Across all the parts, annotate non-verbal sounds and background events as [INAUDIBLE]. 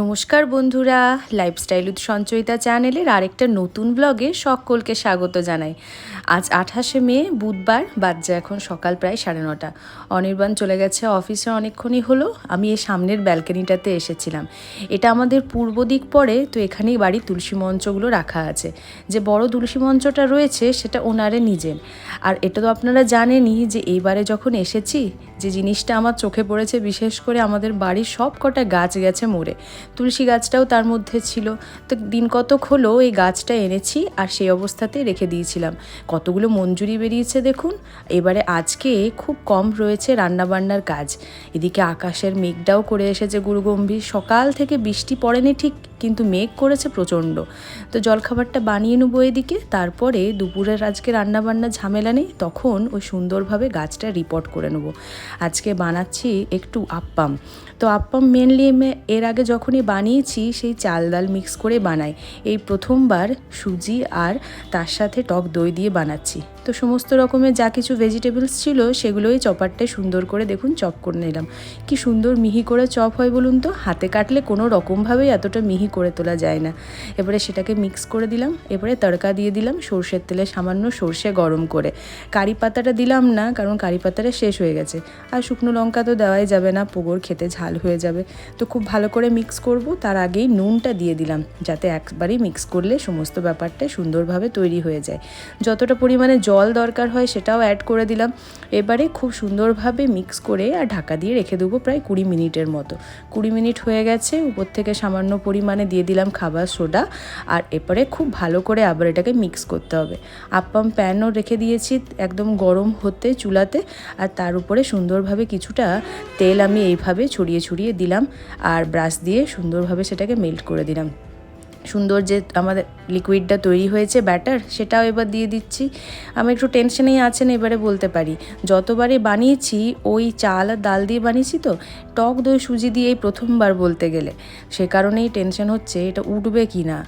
নমস্কার বন্ধুরা lifestyle with Sanchayita চ্যানেলের আরেকটা নতুন ব্লগে সকলকে স্বাগত জানাই। আজ আঠাশে মে, বুধবার, বাজছে এখন সকাল প্রায় সাড়ে নটা। অনির্বাণ চলে গেছে অফিসে অনেকক্ষণই হলো, আমি এই সামনের ব্যালকনিটাতে এসেছিলাম। এটা আমাদের পূর্ব দিক পড়ে, তো এখানেই বাড়ির তুলসী মঞ্চগুলো রাখা আছে। যে বড় তুলসী মঞ্চটা রয়েছে, সেটা ওনারে নিজের। আর এটা তো আপনারা জানেনই যে এইবারে যখন এসেছি যে জিনিসটা আমার চোখে পড়েছে, বিশেষ করে আমাদের বাড়ির সব কটা গাছ গেছে মরে তুলসী গাছটাও তার মধ্যে ছিল। তো দিন কতক হলো এই গাছটা এনেছি আর সেই অবস্থাতে রেখে দিয়েছিলাম। কতগুলো মঞ্জুরি বেরিয়েছে দেখুন। এবারে আজকে খুব কম রয়েছে রান্নাবান্নার কাজ। এদিকে আকাশের মেঘটাও করে এসেছে গুরুগম্ভীর। সকাল থেকে বৃষ্টি পড়েনি ঠিক, কিন্তু মেঘ করেছে প্রচণ্ড। তো জলখাবারটা বানিয়ে নেব এদিকে। তারপরে দুপুরের আজকে রান্নাবান্না ঝামেলা নেই। তখন ওই সুন্দরভাবে গাছটা রিপোর্ট করে নেব। আজকে বানাচ্ছি একটু আপ্পাম। তো আপ্পাম মেনলি এর আগে যখনই বানিয়েছি, সেই চাল ডাল মিক্স করে বানাই। এই প্রথমবার সুজি আর তার সাথে টক দই দিয়ে বানাচ্ছি। তো সমস্ত রকমের যা কিছু ভেজিটেবলস ছিল, সেগুলোই চপারটায় সুন্দর করে দেখুন চপ করে নিলাম। কি সুন্দর মিহি করে চপ হয় বলুন তো? হাতে কাটলে কোনো রকমভাবেই এতটা মিহি করে তোলা যায় না। এবারে সেটাকে মিক্স করে দিলাম, এবারে তড়কা দিয়ে দিলাম সর্ষের তেলে সামান্য সর্ষে গরম করে। কারি পাতাটা দিলাম না, কারণ কারি পাতাটা শেষ হয়ে গেছে। আর শুকনো লঙ্কা তো দেওয়াই যাবে না, পোগোর খেতে ঝাল হয়ে যাবে। তো খুব ভালো করে মিক্স করব, তার আগেই নুনটা দিয়ে দিলাম, যাতে একবারই মিক্স করলে সমস্ত ব্যাপারটা সুন্দরভাবে তৈরি হয়ে যায়। যতটা পরিমাণে জল দরকার হয় সেটাও অ্যাড করে দিলাম। এবারে খুব সুন্দরভাবে মিক্স করে আর ঢাকা দিয়ে রেখে দেবো প্রায় কুড়ি মিনিটের মতো। কুড়ি মিনিট হয়ে গেছে, উপর থেকে সামান্য পরিমাণে দিয়ে দিলাম খাবার সোডা। আর এরপরে খুব ভালো করে আবার এটাকে মিক্স করতে হবে। আপ্পাম প্যানও রেখে দিয়েছি একদম গরম হতে চুলাতে। আর তার উপরে সুন্দরভাবে কিছুটা তেল আমি এইভাবে ছড়িয়ে ছড়িয়ে দিলাম। আর ব্রাশ দিয়ে সুন্দরভাবে সেটাকে মেল্ট করে দিলাম। সুন্দর যে আমাদের লিকুইডটা তৈরি হয়েছে ব্যাটার সেটাও এবার দিয়ে দিচ্ছি। আমি একটু টেনশনেই আছেন, এবারে বলতে পারি। যতবারে বানিয়েছি, ওই চাল আর ডাল দিয়ে বানিয়েছি তো, টক দই সুজি দিয়ে এই প্রথমবার বলতে গেলে। সে কারণেই টেনশন হচ্ছে, এটা উঠবে কি না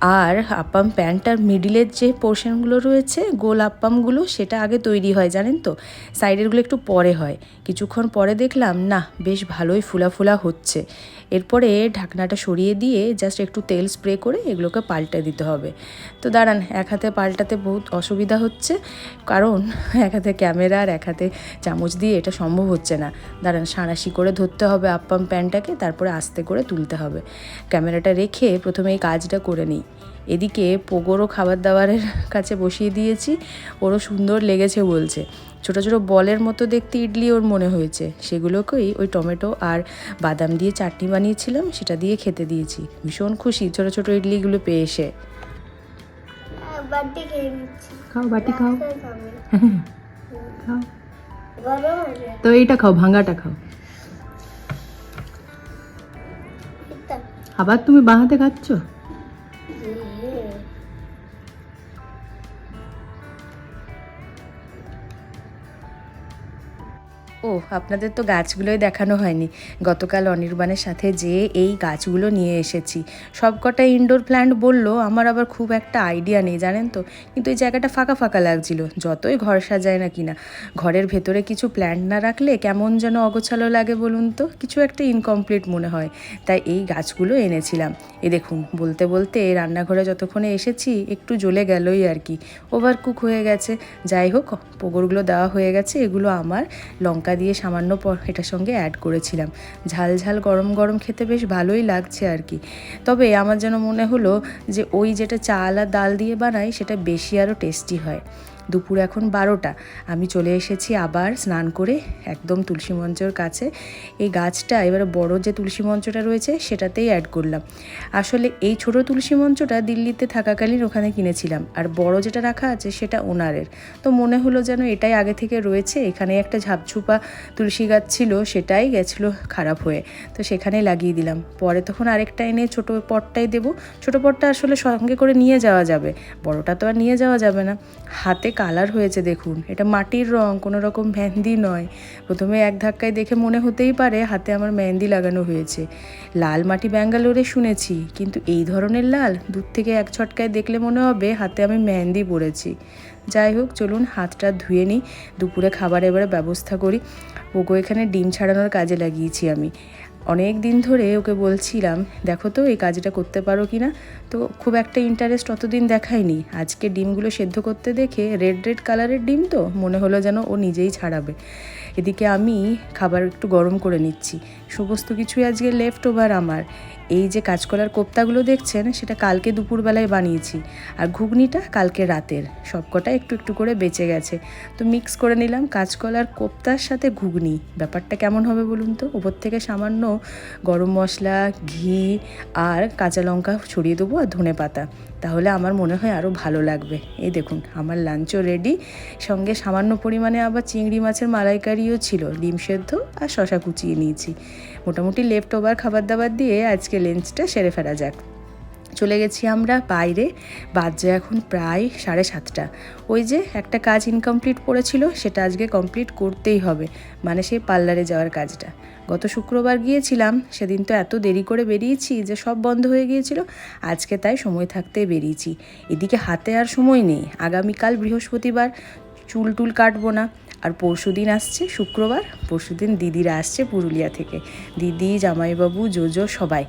আর আপ্পাম প্যান্টটার মিডিলের যে পোর্শনগুলো রয়েছে, গোল আপ্পামগুলো সেটা আগে তৈরি হয়, জানেন তো? সাইডেরগুলো একটু পরে হয়। কিছুক্ষণ পরে দেখলাম না বেশ ভালোই ফুলা ফুলা হচ্ছে। এরপরে ঢাকনাটা সরিয়ে দিয়ে জাস্ট একটু তেল স্প্রে করে এগুলোকে পাল্টে দিতে হবে। তো দাঁড়ান, এক হাতে পাল্টাতে বহুত অসুবিধা হচ্ছে, কারণ এক হাতে ক্যামেরা আর এক হাতে চামচ দিয়ে এটা সম্ভব হচ্ছে না। দাঁড়ান, সাঁড়াশি করে ধরতে হবে আপ্পাম প্যানটাকে তারপরে আস্তে করে তুলতে হবে। ক্যামেরাটা রেখে প্রথমে এই কাজটা করে নিই। এদিকে পোগোরও খাবার দাবারের কাছে বসিয়ে দিয়েছি ওরও সুন্দর লেগেছে বলছে। ছোটো ছোটো বলের মতো দেখতে ইডলি ওর মনে হয়েছে। সেগুলোকেই ওই টমেটো আর বাদাম দিয়ে চাটনি বানিয়েছিলাম সেটা দিয়ে খেতে দিয়েছি। ভীষণ খুশি ছোটো ছোটো ইডলিগুলো পেয়ে এসে। বাটি খেয়ে নিচ্ছি। খাও বাটি খাও। হয়ে [LAUGHS] তো এইটা খাও ভাঙাটা খাও। আবার তুমি বাঁহাতে খাচ্ছ? আপনাদের তো গাছগুলোই দেখানো হয়নি। গতকাল অনির্বাণের সাথে যে এই গাছগুলো নিয়ে এসেছি। সবকটা ইনডোর প্ল্যান্ট বলল, আমার আবার খুব একটা আইডিয়া নেই, জানেন তো? কিন্তু এই জায়গাটা ফাঁকা ফাঁকা লাগছিল, যতই ঘর সাজায় না কিনা। ঘরের ভেতরে কিছু প্ল্যান্ট না রাখলে কেমন যেন অগোছালো লাগে বলুন তো? কিছু একটা ইনকমপ্লিট মনে হয়। তাই এই গাছগুলো এনেছিলাম। এ দেখুন, বলতে বলতে রান্নাঘরে যতক্ষণে এসেছি, একটু জ্বলে গেলই আর কি। ওভার কুক হয়ে গেছে। যাই হোক, পোগরগুলো দেওয়া হয়ে গেছে। এগুলো আমার, লঙ্কা দিয়ে সামান্য প- এটার সঙ্গে অ্যাড করেছিলাম। ঝাল ঝাল গরম গরম খেতে বেশ ভালোই লাগছে আর কি। তবে আমার যেন মনে হলো যে ওই যেটা চাল আর ডাল দিয়ে বানাই, সেটা বেশি আরও টেস্টি হয়। দুপুর এখন বারোটা। আমি চলে এসেছি আবার স্নান করে একদম তুলসী মঞ্চর কাছে। এই গাছটা, এবারে বড় যে তুলসী মঞ্চটা রয়েছে, সেটাতেই অ্যাড করলাম। আসলে এই ছোট তুলসী মঞ্চটা দিল্লিতে থাকাকালীন ওখানে কিনেছিলাম। আর বড় যেটা রাখা আছে, সেটা ওনারের। তো মনে হলো যেন এটাই আগে থেকে রয়েছে। এখানে একটা ঝাপঝুপা তুলসী গাছ ছিল, সেটাই গেছিল খারাপ হয়ে। তো সেখানে লাগিয়ে দিলাম। পরে তখন আরেকটা এনে ছোটো পটটাই দেবো। ছোটো পটটা আসলে সঙ্গে করে নিয়ে যাওয়া যাবে। বড়টা তো আর নিয়ে যাওয়া যাবে না। হাতে কালার হয়েছে, দেখুন। এটা মাটির রং, কোনো রকম মেহেন্দি নয়। প্রথমে এক ধাক্কায় দেখে মনে হতেই পারে হাতে আমার মেহেন্দি লাগানো হয়েছে। লাল মাটি ব্যাঙ্গালোরে শুনেছি, কিন্তু এই ধরনের লাল দূর থেকে এক ছটকায় দেখলে মনে হবে হাতে আমি মেহেন্দি পরেছি। যাই হোক, চলুন হাতটা ধুয়ে নিই, দুপুরে খাবার এবারে ব্যবস্থা করি। ওগো, এখানে ডিম ছাড়ানোর কাজে লাগিয়েছি আমি। অনেক দিন ধরে ওকে বলছিলাম, দেখো তো, এই কাজটা করতে পারো কি না? তো খুব একটা ইন্টারেস্ট অতদিন দেখায়নি। আজকে ডিমগুলো সেদ্ধ করতে দেখে রেড রেড কালারের ডিম তো, মনে হলো যেন ও নিজেই ছাড়াবে। এদিকে আমি খাবার একটু গরম করে নিচ্ছি। সমস্ত কিছুই আজকে লেফট ওভার আমার। এই যে কাঁচকলার কোপ্তাগুলো দেখছেন, সেটা কালকে দুপুরবেলায় বানিয়েছি। আর ঘুগনিটা কালকে রাতের। সবকটা একটু একটু করে বেঁচে গেছে। তো মিক্স করে নিলাম কাঁচকলার কোপ্তার সাথে ঘুগনি। ব্যাপারটা কেমন হবে বলুন তো? উপর থেকে সামান্য গরম মশলা, ঘি আর কাঁচা লঙ্কা ছড়িয়ে দেবো আর ধনে পাতা। তাহলে আমার মনে হয় আরও ভালো লাগবে। এই দেখুন, আমার লাঞ্চও রেডি সঙ্গে সামান্য পরিমাণে আবার চিংড়ি মাছের মালাইকারিও ছিল। ডিম সেদ্ধ আর শশা কুচিয়ে নিয়েছি। মোটামুটি লেফট ওভার খাবার দাবার দিয়ে আজকে লেঞ্চটা সেরে ফেলা যাক। চলে গেছি আমরা বাইরে, বাজে এখন প্রায় সাড়ে সাতটা। ওই যে একটা কাজ ইনকমপ্লিট পড়েছিল সেটা আজকে কমপ্লিট করতেই হবে মানে সেই পার্লারে যাওয়ার কাজটা। গত শুক্রবার গিয়েছিলাম, সেদিন তো এত দেরি করে বেরিয়েছি যে সব বন্ধ হয়ে গিয়েছিল, আজকে তাই সময় থাকতে বেরিয়েছি। এদিকে হাতে আর সময় নেই, আগামীকাল বৃহস্পতিবার চুল টুল কাটবো না। আর পরশু দিন আসছে, শুক্রবার, পরশু দিন দিদিরা আসছে পুরুলিয়া থেকে। দিদি, জামাইবাবু, জোজো, সবাই।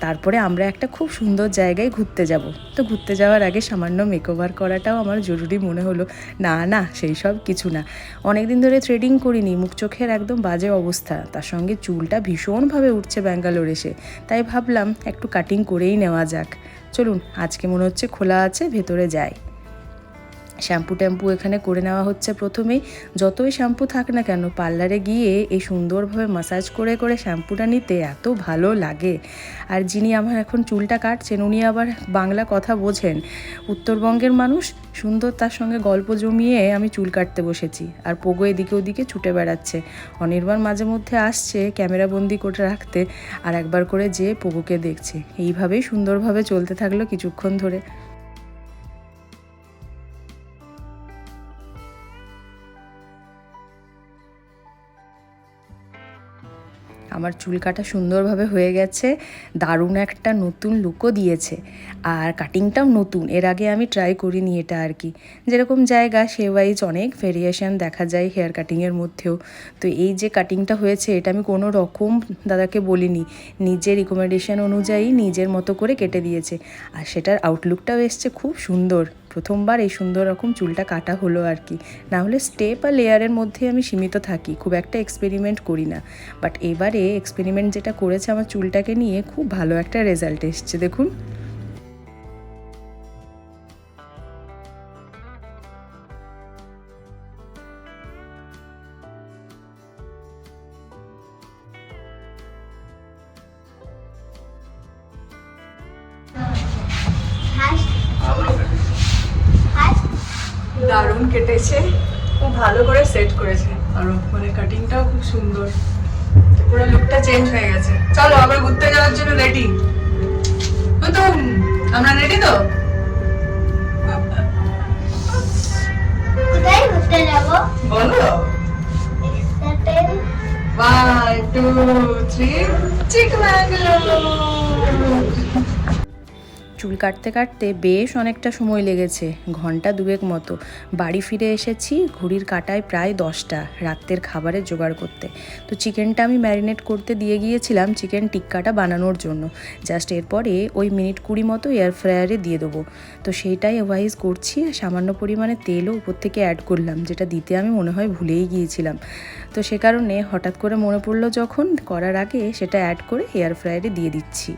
তারপরে আমরা একটা খুব সুন্দর জায়গায় ঘুরতে যাব। তো ঘুরতে যাওয়ার আগে সামান্য মেকওভার করাটাও আমার জরুরি মনে হলো। না না, সেই সব কিছু না। অনেক দিন ধরে থ্রেডিং করিনি, মুখ চোখের একদম বাজে অবস্থা। তার সঙ্গে চুলটা ভীষণভাবে উঠছে ব্যাঙ্গালোর এসে। তাই ভাবলাম একটু কাটিং করেই নেওয়া যাক। চলুন, আজকে মনে হচ্ছে খোলা আছে, ভেতরে যাই। শ্যাম্পু ট্যাম্পু এখানে করে নেওয়া হচ্ছে প্রথমেই। যতই শ্যাম্পু থাক না কেন, পার্লারে গিয়ে এই সুন্দরভাবে মাসাজ করে করে শ্যাম্পুটা নিতে এত ভালো লাগে। আর যিনি আমার এখন চুলটা কাটছেন, উনি আবার বাংলা কথা বোঝেন। উত্তরবঙ্গের মানুষ সুন্দর তার সঙ্গে গল্প জমিয়ে আমি চুল কাটতে বসেছি, আর পোগো এদিকে ওদিকে ছুটে বেড়াচ্ছে। অনির্বাণ মাঝে মধ্যে আসছে ক্যামেরা বন্দি করে রাখতে, আর একবার করে যে পোগোকে দেখছে। এইভাবেই সুন্দরভাবে চলতে থাকল কিছুক্ষণ ধরে। আমার চুল কাটা সুন্দরভাবে হয়ে গেছে, দারুণ একটা নতুন লুকও দিয়েছে। আর কাটিংটাও নতুন, এর আগে আমি ট্রাই করিনি এটা আর কি। যেরকম জায়গা, সে ওয়াইজ অনেক ভেরিয়েশন দেখা যায় হেয়ার কাটিংয়ের মধ্যেও। তো এই যে কাটিংটা হয়েছে, এটা আমি কোনো রকম দাদাকে বলিনি। নিজের রিকমেন্ডেশন অনুযায়ী নিজের মতো করে কেটে দিয়েছে। আর সেটার আউটলুকটাও এসছে খুব সুন্দর। প্রথমবার এই সুন্দর রকম চুলটা কাটা হলো আর কি। না হলে স্টেপ আর লেয়ারের মধ্যে আমি সীমিত থাকি, খুব একটা এক্সপেরিমেন্ট করি না। বাট এবারে এক্সপেরিমেন্ট যেটা করেছে আমার চুলটাকে নিয়ে খুব ভালো একটা রেজাল্ট এসছে, দেখুন। দারুণ কেটেছে। খুব ভালো করে সেট করেছে আরও। মানে কাটিংটাও খুব সুন্দর। পুরো লুকটা চেঞ্জ হয়ে গেছে। চলো আবার ঘুরতে যাওয়ার জন্য রেডি তো আমরা রেডি তো? কোথায় ঘুরতে যাব? বলো। টু থ্রি চিকম্যাঙ্গালোর চুল কাটতে কাটতে বেশ অনেকটা সময় লেগেছে, ঘণ্টা দুয়েক মতো। বাড়ি ফিরে এসেছি, ঘুড়ির কাটায় প্রায় দশটা, রাত্রের খাবারের জোগাড় করতে। তো চিকেনটা আমি ম্যারিনেট করতে দিয়ে গিয়েছিলাম চিকেন টিক্কাটা বানানোর জন্য। জাস্ট এরপরে ওই মিনিট কুড়ি মতো এয়ার ফ্রায়ারে দিয়ে দেবো। তো সেইটাই ওয়াইজ করছি, আর সামান্য পরিমাণে তেলও উপর থেকে অ্যাড করলাম, যেটা দিতে আমি মনে হয় ভুলেই গিয়েছিলাম। তো সে কারণে হঠাৎ করে মনে পড়ল যখন, করার আগে সেটা অ্যাড করে এয়ার ফ্রায়ারে দিয়ে দিচ্ছি।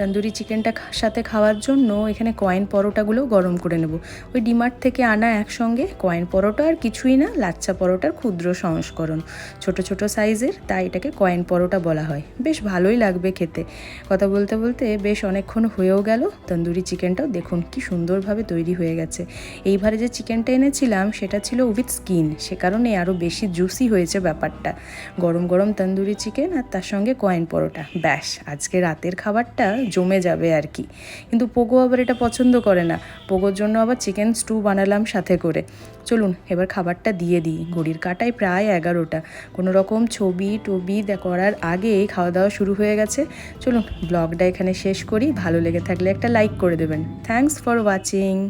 তন্দুরি চিকেনটা সাথে খাওয়ার জন্য এখানে কয়েন পরোটাগুলো গরম করে নেব। ওই ডিমার্ট থেকে আনা একসঙ্গে কয়েন পরোটা আর কিছুই না লাচ্চা পরোটার ক্ষুদ্র সংস্করণ। ছোট ছোট সাইজের, তাই এটাকে কয়েন পরোটা বলা হয়। বেশ ভালোই লাগবে খেতে। কথা বলতে বলতে বেশ অনেকক্ষণ হয়েও গেল। তন্দুরি চিকেনটাও দেখুন কি সুন্দরভাবে তৈরি হয়ে গেছে। এইবারে যে চিকেনটা এনেছিলাম, সেটা ছিল উইথ স্কিন সে কারণে আরও বেশি জুসি হয়েছে ব্যাপারটা। গরম গরম তন্দুরি চিকেন আর তার সঙ্গে কয়েন পরোটা। ব্যাস, আজকে রাতের খাবারটা জমে যাবে আর কি। কিন্তু পোগো আবার এটা পছন্দ করে না। পোগোর জন্য আবার চিকেন স্টু বানালাম সাথে করে। চলুন, এবার খাবারটা দিয়ে দিই। ঘড়ির কাটায় প্রায় এগারোটা। কোনো রকম ছবি টবি করার আগে খাওয়া দাওয়া শুরু হয়ে গেছে। চলুন, ব্লগটা এখানে শেষ করি। ভালো লেগে থাকলে একটা লাইক করে দেবেন। Thanks for watching